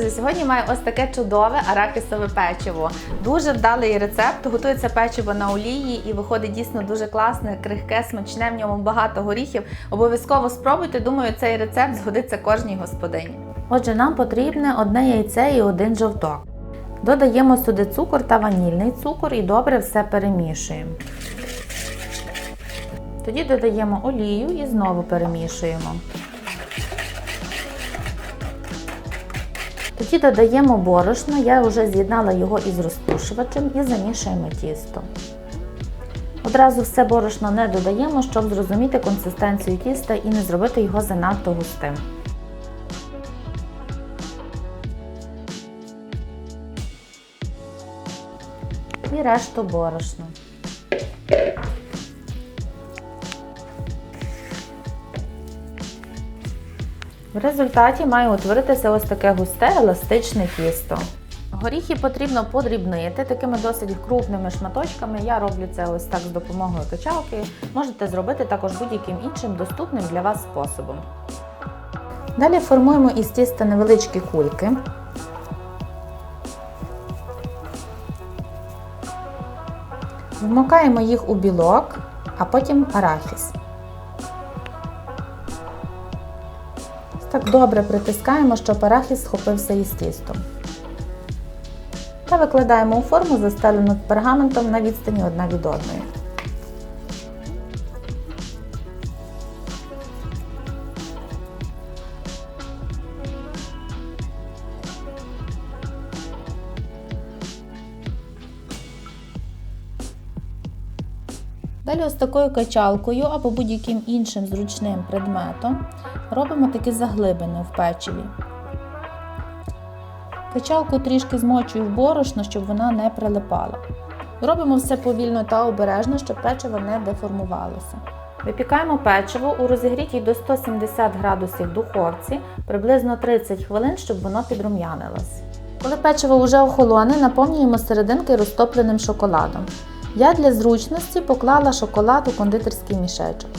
Сьогодні маю ось таке чудове арахісове печиво. Дуже вдалий рецепт. Готується печиво на олії і виходить дійсно дуже класне, крихке, смачне. В ньому багато горіхів. Обов'язково спробуйте. Думаю, цей рецепт згодиться кожній господині. Отже, нам потрібне одне яйце і один жовток. Додаємо сюди цукор та ванільний цукор і добре все перемішуємо. Тоді додаємо олію і знову перемішуємо. Тоді додаємо борошно, я вже з'єднала його із розпушувачем і замішуємо тісто. Одразу все борошно не додаємо, щоб зрозуміти консистенцію тіста і не зробити його занадто густим. І решту борошна. В результаті має утворитися ось таке густе еластичне тісто. Горіхи потрібно подрібнити такими досить крупними шматочками. Я роблю це ось так з допомогою качалки. Можете зробити також будь-яким іншим доступним для вас способом. Далі формуємо із тіста невеличкі кульки. Вмокаємо їх у білок, а потім арахіс. Так добре притискаємо, щоб арахіс схопився із тістом. Та викладаємо у форму, застелену пергаментом на відстані одна від одної. Далі ось такою качалкою або будь-яким іншим зручним предметом робимо такі заглибини в печиві. Качалку трішки змочую в борошно, щоб вона не прилипала. Робимо все повільно та обережно, щоб печиво не деформувалося. Випікаємо печиво у розігрітій до 170 градусів духовці приблизно 30 хвилин, щоб воно підрум'янилось. Коли печиво вже охолоне, наповнюємо серединки розтопленим шоколадом. Я для зручності поклала шоколад у кондитерський мішечок.